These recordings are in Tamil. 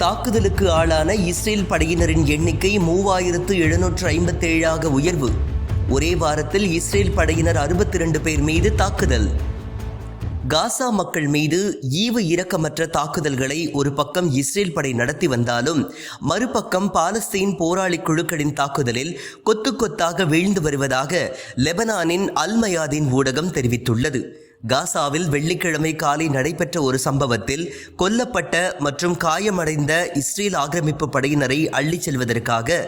தாக்குதலுக்கு ஆளான இஸ்ரேல் படையினரின் எண்ணிக்கை மூவாயிரத்து எழுநூற்று ஐம்பத்தேழாக உயர்வு. ஒரே வாரத்தில் இஸ்ரேல் படையினர் அறுபத்தி ரெண்டு பேர் மீது தாக்குதல். காசா மக்கள் மீது ஈவு இரக்கமற்ற தாக்குதல்களை ஒரு பக்கம் இஸ்ரேல் படை நடத்தி வந்தாலும் மறுபக்கம் பாலஸ்தீன் போராளி குழுக்களின் தாக்குதலில் கொத்து கொத்தாக வீழ்ந்து வருவதாக லெபனானின் அல்மயாதின் ஊடகம் தெரிவித்துள்ளது. காசாவில் வெள்ளிக்கிழமை காலை நடைபெற்ற ஒரு சம்பவத்தில் கொல்லப்பட்ட மற்றும் காயமடைந்த இஸ்ரேல் ஆக்கிரமிப்பு படையினரை அள்ளிச் செல்வதற்காக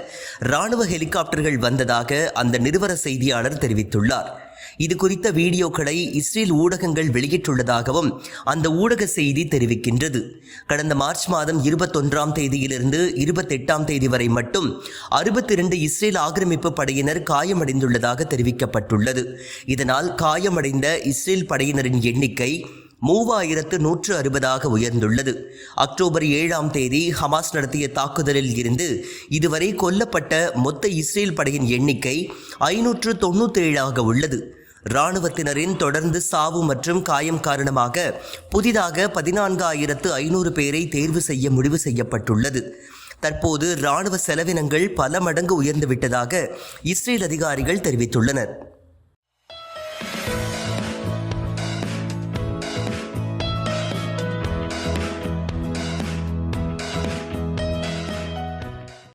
ராணுவ ஹெலிகாப்டர்கள் வந்ததாக அந்த நிறுவன செய்தியாளர் தெரிவித்துள்ளார். இது குறித்த வீடியோக்களை இஸ்ரேல் ஊடகங்கள் வெளியிட்டுள்ளதாகவும் அந்த ஊடக செய்தி தெரிவிக்கின்றது. கடந்த மார்ச் மாதம் இருபத்தொன்றாம் தேதியிலிருந்து இருபத்தெட்டாம் தேதி வரை மட்டும் அறுபத்தி இரண்டு இஸ்ரேல் ஆக்கிரமிப்பு படையினர் காயமடைந்துள்ளதாக தெரிவிக்கப்பட்டுள்ளது. இதனால் காயமடைந்த இஸ்ரேல் படையினரின் எண்ணிக்கை மூவாயிரத்து நூற்று அறுபதாக உயர்ந்துள்ளது. அக்டோபர் ஏழாம் தேதி ஹமாஸ் நடத்திய தாக்குதலில் இருந்து இதுவரை கொல்லப்பட்ட மொத்த இஸ்ரேல் படையின் எண்ணிக்கை ஐநூற்று தொண்ணூற்றேழாக உள்ளது. இராணுவத்தினரின் தொடர்ந்து சாவு மற்றும் காயம் காரணமாக புதிதாக பதினான்காயிரத்து ஐநூறு பேரை தேர்வு செய்ய முடிவு செய்யப்பட்டுள்ளது. தற்போது இராணுவ செலவினங்கள் பல மடங்கு உயர்ந்துவிட்டதாக இஸ்ரேல் அதிகாரிகள் தெரிவித்துள்ளனர்.